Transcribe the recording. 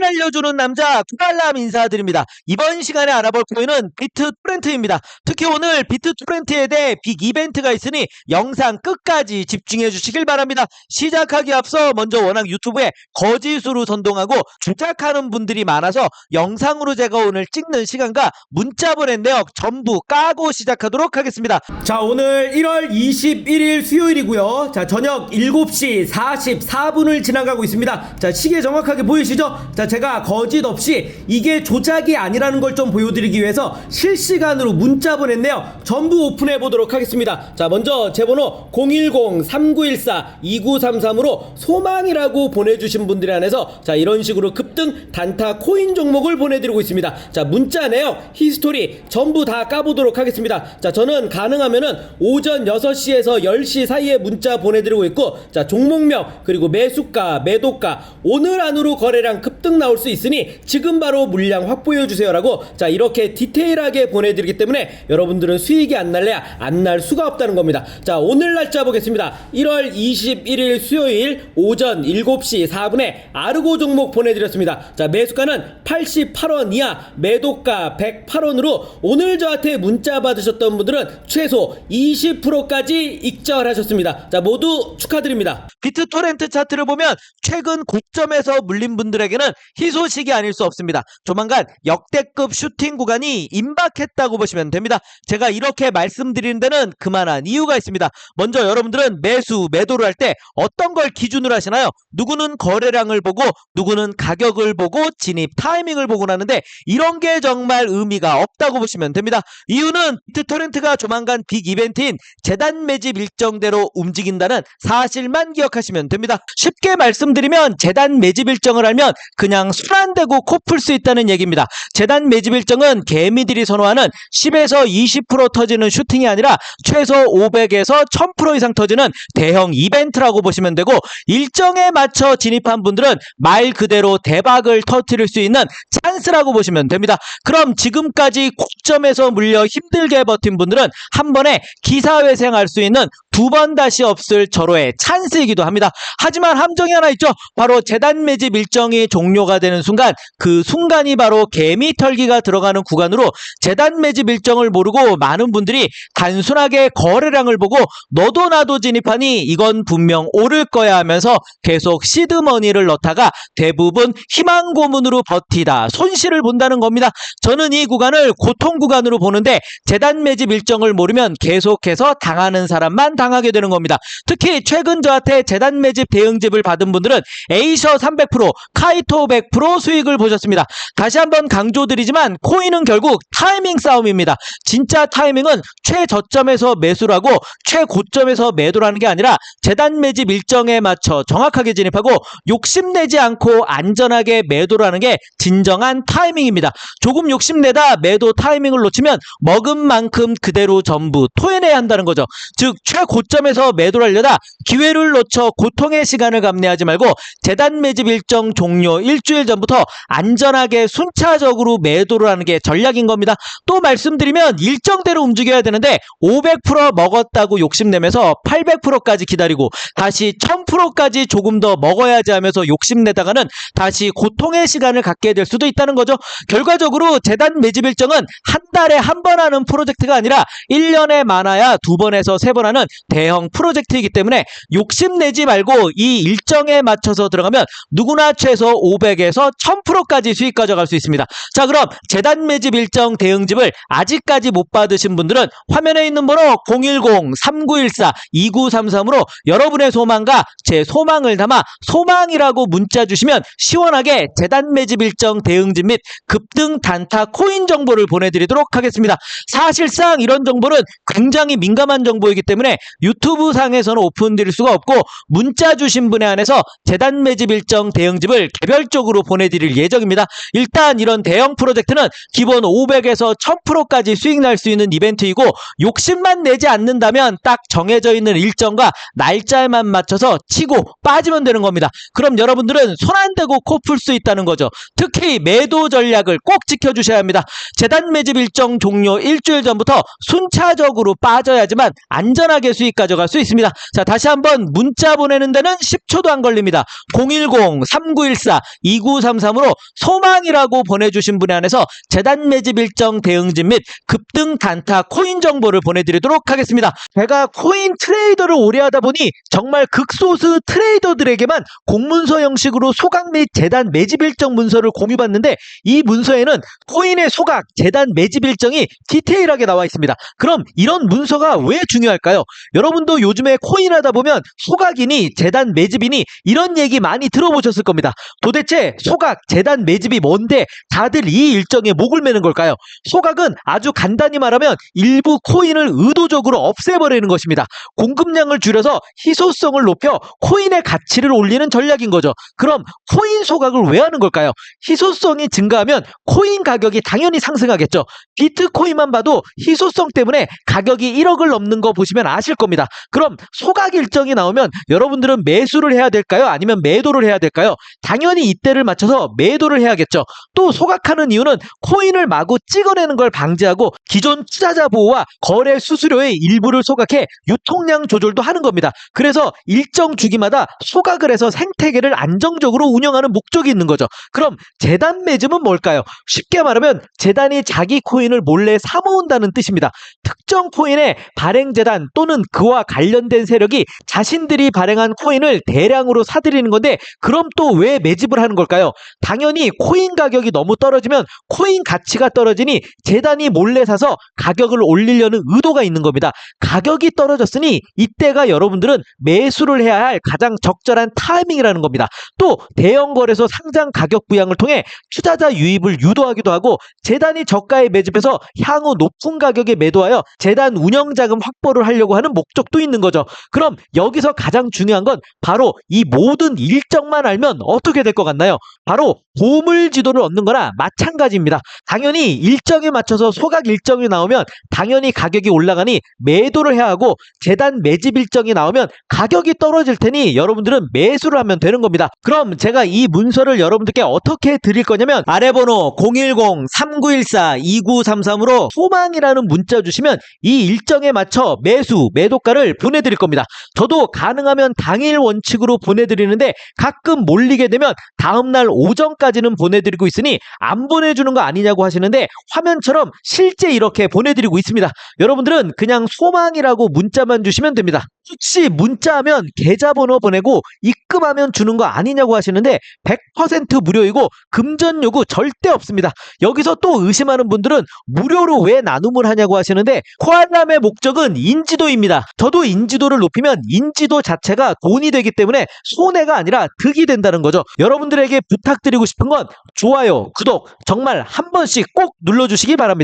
코인 알려주는 남자 구달람 인사드립니다. 이번 시간에 알아볼 코인은 비트 토렌트입니다. 특히 오늘 비트 토렌트에 대해 빅 이벤트가 있으니 영상 끝까지 집중해 주시길 바랍니다. 시작하기 앞서 먼저 워낙 유튜브에 거짓으로 선동하고 주작하는 분들이 많아서 영상으로 제가 오늘 찍는 시간과 문자 보낸 내역 전부 까고 시작하도록 하겠습니다. 자, 오늘 1월 21일 수요일이고요. 자, 저녁 7시 44분을 지나가고 있습니다. 자, 시계 정확하게 보이시죠? 자, 제가 거짓 없이 이게 조작이 아니라는 걸 좀 보여드리기 위해서 실시간으로 문자 보냈네요. 전부 오픈해 보도록 하겠습니다. 자, 먼저 제 번호 010-3914-2933으로 소망이라고 보내주신 분들에 한해서 자, 이런 식으로 급등 단타 코인 종목을 보내드리고 있습니다. 자, 문자 내역, 히스토리 전부 다 까보도록 하겠습니다. 자, 저는 가능하면은 오전 6시에서 10시 사이에 문자 보내드리고 있고, 자, 종목명, 그리고 매수가, 매도가, 오늘 안으로 거래량 급등 나올 수 있으니 지금 바로 물량 확보해 주세요라고, 자, 이렇게 디테일하게 보내드리기 때문에 여러분들은 수익이 안 날래야 안 날 수가 없다는 겁니다. 자, 오늘 날짜 보겠습니다. 1월 21일 수요일 오전 7시 4분에 아르고 종목 보내드렸습니다. 자, 매수가는 88원 이하, 매도가 108원으로 오늘 저한테 문자 받으셨던 분들은 최소 20%까지 익절하셨습니다. 자, 모두 축하드립니다. 비트 토렌트 차트를 보면 최근 고점에서 물린 분들에게는 희소식이 아닐 수 없습니다. 조만간 역대급 슈팅 구간이 임박했다고 보시면 됩니다. 제가 이렇게 말씀드리는 데는 그만한 이유가 있습니다. 먼저 여러분들은 매수, 매도를 할 때 어떤 걸 기준으로 하시나요? 누구는 거래량을 보고 누구는 가격을 보고 진입 타이밍을 보고 나는데 이런 게 정말 의미가 없다고 보시면 됩니다. 이유는 비트 토렌트가 조만간 빅 이벤트인 재단 매집 일정대로 움직인다는 사실만 기억하시면 됩니다. 쉽게 말씀드리면 재단 매집 일정을 알면 그냥 술안 대고 코풀 수 있다는 얘기입니다. 재단 매집 일정은 개미들이 선호하는 10에서 20% 터지는 슈팅이 아니라 최소 500에서 1000% 이상 터지는 대형 이벤트라고 보시면 되고 일정에 맞춰 진입한 분들은 말 그대로 대박을 터뜨릴 수 있는 찬스라고 보시면 됩니다. 그럼 지금까지 고점에서 물려 힘들게 버틴 분들은 한 번에 기사회생할 수 있는 두번 다시 없을 절호의 찬스이기도 합니다. 하지만 함정이 하나 있죠. 바로 재단 매집 일정이 종료 가 되는 순간 그 순간이 바로 개미 털기가 들어가는 구간으로 재단 매집 일정을 모르고 많은 분들이 단순하게 거래량을 보고 너도 나도 진입하니 이건 분명 오를 거야 하면서 계속 시드머니를 넣다가 대부분 희망 고문으로 버티다 손실을 본다는 겁니다. 저는 이 구간을 고통 구간으로 보는데 재단 매집 일정을 모르면 계속해서 당하는 사람만 당하게 되는 겁니다. 특히 최근 저한테 재단 매집 대응집을 받은 분들은 에이셔 300%, 카이토 100% 수익을 보셨습니다. 다시 한번 강조드리지만 코인은 결국 타이밍 싸움입니다. 진짜 타이밍은 최저점에서 매수를 하고 최고점에서 매도를 하는 게 아니라 재단 매집 일정에 맞춰 정확하게 진입하고 욕심내지 않고 안전하게 매도를 하는 게 진정한 타이밍입니다. 조금 욕심내다 매도 타이밍을 놓치면 먹은 만큼 그대로 전부 토해내야 한다는 거죠. 즉 최고점에서 매도를 하려다 기회를 놓쳐 고통의 시간을 감내하지 말고 재단 매집 일정 종료 일 주일 전부터 안전하게 순차적으로 매도를 하는 게 전략인 겁니다. 또 말씀드리면 일정대로 움직여야 되는데 500% 먹었다고 욕심내면서 800%까지 기다리고 다시 1000%까지 조금 더 먹어야지 하면서 욕심내다가는 다시 고통의 시간을 갖게 될 수도 있다는 거죠. 결과적으로 재단 매집 일정은 한 달에 한 번 하는 프로젝트가 아니라 1년에 많아야 두 번에서 세 번 하는 대형 프로젝트이기 때문에 욕심내지 말고 이 일정에 맞춰서 들어가면 누구나 최소 500 에서 1000%까지 수익 가져갈 수 있습니다. 자 그럼 재단 매집 일정 대응집을 아직까지 못 받으신 분들은 화면에 있는 번호 010-3914-2933으로 여러분의 소망과 제 소망을 담아 소망이라고 문자 주시면 시원하게 재단 매집 일정 대응집 및 급등 단타 코인 정보를 보내드리도록 하겠습니다. 사실상 이런 정보는 굉장히 민감한 정보이기 때문에 유튜브 상에서는 오픈드릴 수가 없고 문자 주신 분에 한해서 재단 매집 일정 대응집을 개별적으로 보내드릴 예정입니다. 일단 이런 대형 프로젝트는 기본 500에서 1000%까지 수익 날 수 있는 이벤트이고 욕심만 내지 않는다면 딱 정해져 있는 일정과 날짜에만 맞춰서 치고 빠지면 되는 겁니다. 그럼 여러분들은 손 안 대고 코 풀 수 있다는 거죠. 특히 매도 전략을 꼭 지켜주셔야 합니다. 재단 매집 일정 종료 일주일 전부터 순차적으로 빠져야지만 안전하게 수익 가져갈 수 있습니다. 자, 다시 한번 문자 보내는 데는 10초도 안 걸립니다. 2933으로 소망이라고 보내주신 분에 한해서 재단 매집 일정 대응진 및 급등 단타 코인 정보를 보내드리도록 하겠습니다. 제가 코인 트레이더를 오래 하다 보니 정말 극소수 트레이더들에게만 공문서 형식으로 소각 및 재단 매집 일정 문서를 공유받는데 이 문서에는 코인의 소각, 재단 매집 일정이 디테일하게 나와 있습니다. 그럼 이런 문서가 왜 중요할까요? 여러분도 요즘에 코인 하다 보면 소각이니 재단 매집이니 이런 얘기 많이 들어보셨을 겁니다. 도대체 소각, 재단 매집이 뭔데 다들 이 일정에 목을 매는 걸까요? 소각은 아주 간단히 말하면 일부 코인을 의도적으로 없애버리는 것입니다. 공급량을 줄여서 희소성을 높여 코인의 가치를 올리는 전략인 거죠. 그럼 코인 소각을 왜 하는 걸까요? 희소성이 증가하면 코인 가격이 당연히 상승하겠죠. 비트코인만 봐도 희소성 때문에 가격이 1억을 넘는 거 보시면 아실 겁니다. 그럼 소각 일정이 나오면 여러분들은 매수를 해야 될까요? 아니면 매도를 해야 될까요? 당연히 이때 를 맞춰서 매도를 해야겠죠. 또 소각하는 이유는 코인을 마구 찍어내는 걸 방지하고 기존 투자자 보호와 거래 수수료의 일부를 소각해 유통량 조절도 하는 겁니다. 그래서 일정 주기마다 소각을 해서 생태계를 안정적으로 운영하는 목적이 있는 거죠. 그럼 재단 매집은 뭘까요? 쉽게 말하면 재단이 자기 코인을 몰래 사모은다는 뜻입니다. 특정 코인의 발행 재단 또는 그와 관련된 세력이 자신들이 발행한 코인을 대량으로 사들이는 건데 그럼 또 왜 매집을 하는 걸까요? 당연히 코인 가격이 너무 떨어지면 코인 가치가 떨어지니 재단이 몰래 사서 가격을 올리려는 의도가 있는 겁니다. 가격이 떨어졌으니 이때가 여러분들은 매수를 해야 할 가장 적절한 타이밍이라는 겁니다. 또 대형 거래소 상장 가격 부양을 통해 투자자 유입을 유도하기도 하고 재단이 저가에 매집해서 향후 높은 가격에 매도하여 재단 운영 자금 확보를 하려고 하는 목적도 있는 거죠. 그럼 여기서 가장 중요한 건 바로 이 모든 일정만 알면 어떻게 될 것 같나요? 바로 보물 지도를 얻는 거나 마찬가지입니다. 당연히 일정에 맞춰서 소각 일정이 나오면 당연히 가격이 올라가니 매도를 해야 하고 재단 매집 일정이 나오면 가격이 떨어질 테니 여러분들은 매수를 하면 되는 겁니다. 그럼 제가 이 문서를 여러분들께 어떻게 드릴 거냐면 아래 번호 010-3914-2933으로 소망이라는 문자 주시면 이 일정에 맞춰 매수, 매도가를 보내드릴 겁니다. 저도 가능하면 당일 원칙으로 보내드리는데 가끔 몰리게 되면 다음날 오전까지는 보내드리고 있으니 안 보내주는 거 아니냐고 하시는데 화면처럼 실제 이렇게 보내드리고 있습니다. 여러분들은 그냥 소망이라고 문자만 주시면 됩니다. 혹시 문자하면 계좌번호 보내고 입금하면 주는 거 아니냐고 하시는데 100% 무료이고 금전 요구 절대 없습니다. 여기서 또 의심하는 분들은 무료로 왜 나눔을 하냐고 하시는데 코알람의 목적은 인지도입니다. 저도 인지도를 높이면 인지도 자체가 돈이 되기 때문에 손해가 아니라 득이 된다는 거죠. 여러분들에게 부탁드리고 싶은 건 좋아요, 구독 정말 한 번씩 꼭 눌러주시기 바랍니다.